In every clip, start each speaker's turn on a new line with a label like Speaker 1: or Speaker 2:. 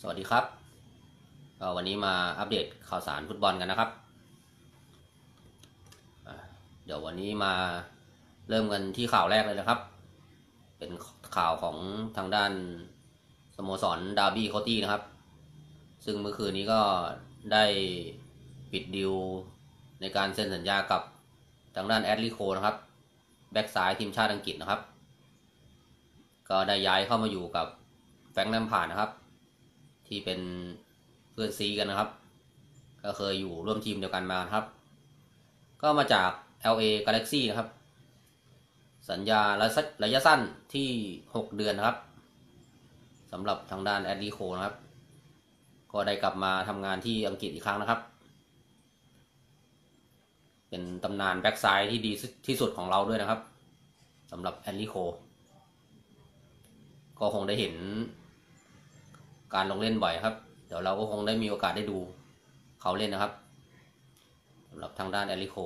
Speaker 1: สวัสดีครับวันนี้มาอัปเดตข่าวสารฟุตบอลกันนะครับ เดี๋ยววันนี้มาเริ่มกันที่ข่าวแรกเลยนะครับ เป็นข่าวของทางด้านสโมสรดาร์บี้โคตี้นะครับ ซึ่งเมื่อคืนนี้ก็ได้ปิดดิวในการเซ็นสัญญากับทางด้านแอดลิโคนะครับแบ็กซ้ายทีมชาติอังกฤษนะครับ ก็ได้ย้ายเข้ามาอยู่กับแฟงแลมพาร์ดนะครับ ที่เป็นเพื่อนซีกันนะครับ ก็เคยอยู่ร่วมทีมเดียวกันมาครับ ก็มาจาก LA Galaxy นะครับ สัญญาระยะสั้นที่ 6 เดือนนะครับสำหรับทางด้านแอดลีโคนะครับ ก็ได้กลับมาทำงานที่อังกฤษอีกครั้งนะครับ เป็นตำนานแบ็กซ้ายที่ดีที่สุดของเราด้วยนะครับสำหรับแอดลีโคก็คงได้เห็น การลงเล่นบ่อยครับ เดี๋ยวเราก็คงได้มีโอกาสได้ดูเขาเล่นนะครับสำหรับทางด้านแอลิโค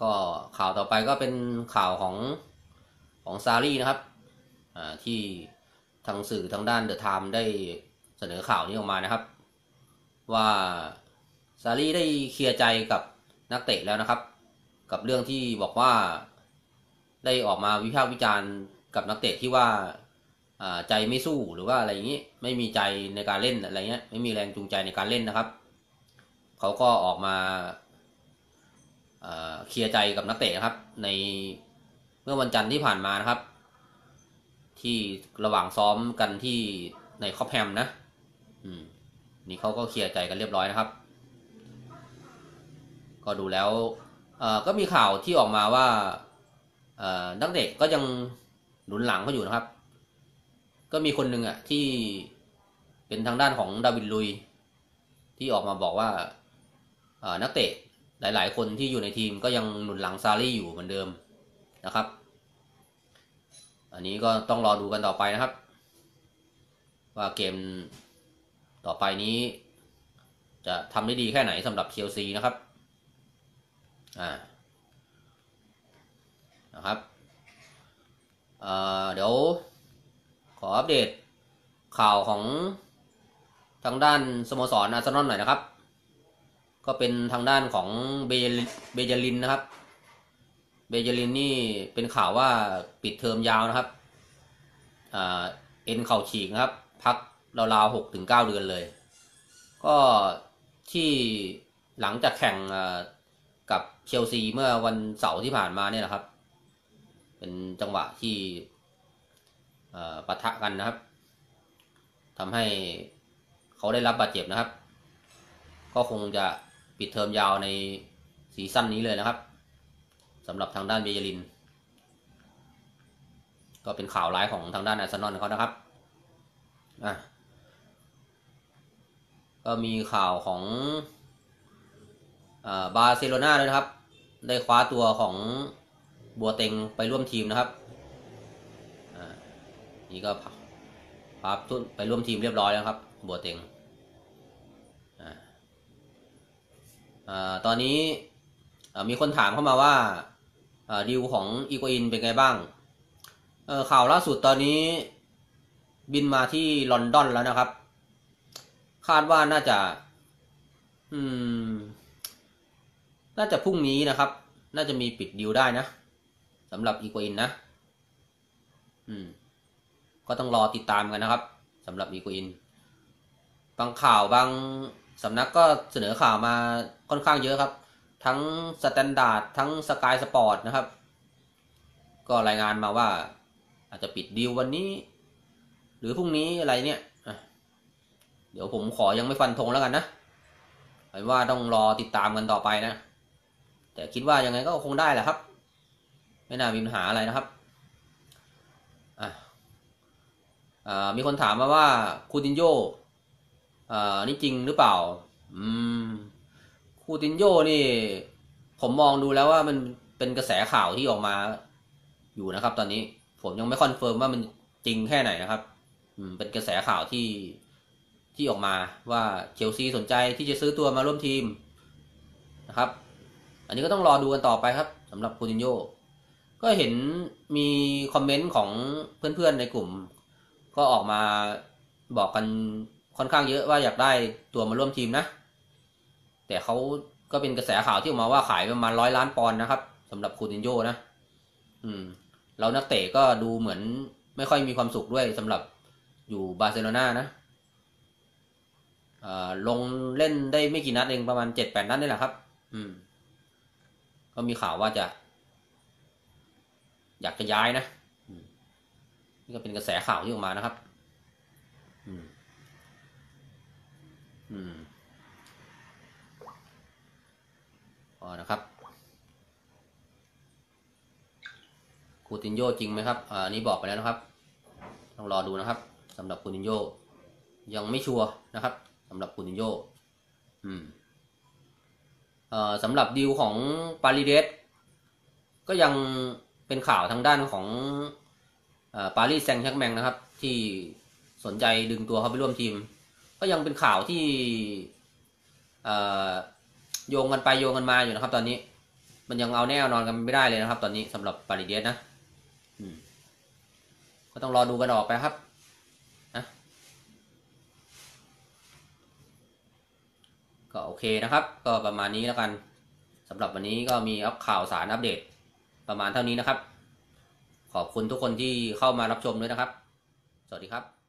Speaker 1: ก็ข่าวต่อไปก็เป็นข่าวของของซารีนะครับที่ทางสื่อทางด้านเดอะไทม์ได้เสนอข่าวนี้ออกมานะครับ ว่าซารีได้เคลียร์ใจกับนักเตะแล้วนะครับ กับเรื่องที่บอกว่าได้ออกมาวิพากษ์วิจารณ์ กับนักเตะที่ว่าใจไม่สู้หรือว่าอะไรอย่างนี้ไม่มีใจในการเล่นอะไรเงี้ยไม่มีแรงจูงใจในการเล่นนะครับ เขาก็ออกมาเคลียร์ใจกับนักเตะนะครับ ในเมื่อวันจันทร์ที่ผ่านมานะครับ ที่ระหว่างซ้อมกันที่ในคอปแฮมนะอืมนี่เขาก็เคลียร์ใจกันเรียบร้อยนะครับ ก็ดูแล้วก็มีข่าวที่ออกมาว่านักเตะก็ยัง หนุนหลังเขาอยู่นะครับ ก็มีคนหนึ่งอะที่เป็นทางด้านของดาวิดลุย ที่ออกมาบอกว่านักเตะหลาย ๆ คนที่อยู่ในทีมก็ยังหนุนหลังซารี่อยู่เหมือนเดิมนะครับ อันนี้ก็ต้องรอดูกันต่อไปนะครับ ว่าเกมต่อไปนี้ จะทำได้ดีแค่ไหนสำหรับเชลซีนะครับ อ่า นะครับ เดี๋ยวขออัปเดตข่าวของทางด้านสโมสรอาร์เซนอลหน่อยนะครับ ก็เป็นทางด้านของเบเบเจลินนะครับ เบเจลินนี่เป็นข่าวว่าปิดเทอมยาวนะครับเอ็นเข่าฉีกนะครับ พักราวๆหกถึงเก้าเดือนเลย ก็ที่หลังจากแข่งกับเชลซีเมื่อวันเสาร์ที่ผ่านมาเนี่ยนะครับ เป็นจังหวะที่ปะทะกันนะครับทำให้เขาได้รับบาดเจ็บนะครับ ก็คงจะปิดเทอมยาวในซีซั่นนี้เลยนะครับสำหรับทางด้านเบยลิน ก็เป็นข่าวร้ายของทางด้านอาร์เซนอลเขานะครับอะก็มีข่าวของบาร์เซโลนาด้วยนะครับ ได้คว้าตัวของ บัวเต็งไปร่วมทีมนะครับนี่ก็พาทุนไปร่วมทีมเรียบร้อยแล้วครับ บัวเต็งอตอนนี้มีคนถามเข้ามาว่าดิวของอีโกอินเป็นไงบ้าง ข่าวล่าสุดตอนนี้บินมาที่ลอนดอนแล้วนะครับ คาดว่าน่าจะ อืม น่าจะพรุ่งนี้นะครับ น่าจะมีปิดดิวได้นะ สำหรับอีโกอินนะ อืม ก็ต้องรอติดตามกันนะครับสำหรับอีกูอิน บางข่าวบางสำนักก็เสนอข่าวมาค่อนข้างเยอะครับ ทั้งสแตนดาร์ดทั้งสกายสปอร์ตนะครับ ก็รายงานมาว่า อาจจะปิดดีลวันนี้ หรือพรุ่งนี้อะไรเนี่ยเดี๋ยวผมขอยังไม่ฟันธงแล้วกันนะหมายว่าต้องรอติดตามกันต่อไปนะ แต่คิดว่ายังไงก็คงได้แหละครับ ไม่น่ามีปัญหาอะไรนะครับอะมีคนถามมาว่าคูตินโยนี่จริงหรือเปล่า อืมคูตินโยนี่ ผมมองดูแล้วว่ามันเป็นกระแสข่าวที่ออกมาอยู่นะครับ ตอนนี้ผมยังไม่คอนเฟิร์มว่ามันจริงแค่ไหนนะครับ อืม เป็นกระแสข่าวที่ที่ออกมาว่าเชลซีสนใจที่จะซื้อตัวมาร่วมทีมนะครับ อันนี้ก็ต้องรอดูกันต่อไปครับสำหรับคูตินโย ก็เห็นมีคอมเมนต์ของเพื่อนๆในกลุ่ม ก็ออกมาบอกกันค่อนข้างเยอะว่าอยากได้ตัวมาร่วมทีมนะ แต่เขาก็เป็นกระแสข่าวที่ออกมาว่าขายประมาณร้อยล้านปอนด์นะครับสำหรับคูตินโยนะ อืมแล้วนักเตะก็ดูเหมือนไม่ค่อยมีความสุขด้วยสำหรับอยู่บาร์เซโลนานะอ่าลงเล่นได้ไม่กี่นัดเองประมาณเจ็ดแปดนัดนี่แหละครับ อืม ก็มีข่าวว่าจะ อยากจะย้ายนะนี่ก็เป็นกระแสข่าวที่ออกมานะครับ อืม อืมพอนะครับคูตินโยจริงไหมครับ อ่านี้บอกไปแล้วนะครับ ต้องรอดูนะครับสำหรับคูตินโยยังไม่ชัวร์นะครับสำหรับคูตินโยอืมเอ่อสำหรับดีลของปาริเดสก็ยัง เป็นข่าวทางด้านของปารีสแซงต์แชร์กแมงนะครับ ที่สนใจดึงตัวเขาไปร่วมทีม ก็ยังเป็นข่าวที่โยงกันไปโยงกันมาอยู่นะครับ ตอนนี้ มันยังเอาแน่นอนกันไม่ได้เลยนะครับ ตอนนี้สำหรับปาริเดสนะก็ต้องรอดูกันออกไปครับนะก็โอเคนะครับ ก็ประมาณนี้แล้วกันสำหรับวันนี้ก็มีอัปข่าวสารอัปเดต ประมาณเท่านี้นะครับ ขอบคุณทุกคนที่เข้ามารับชมด้วยนะครับ สวัสดีครับ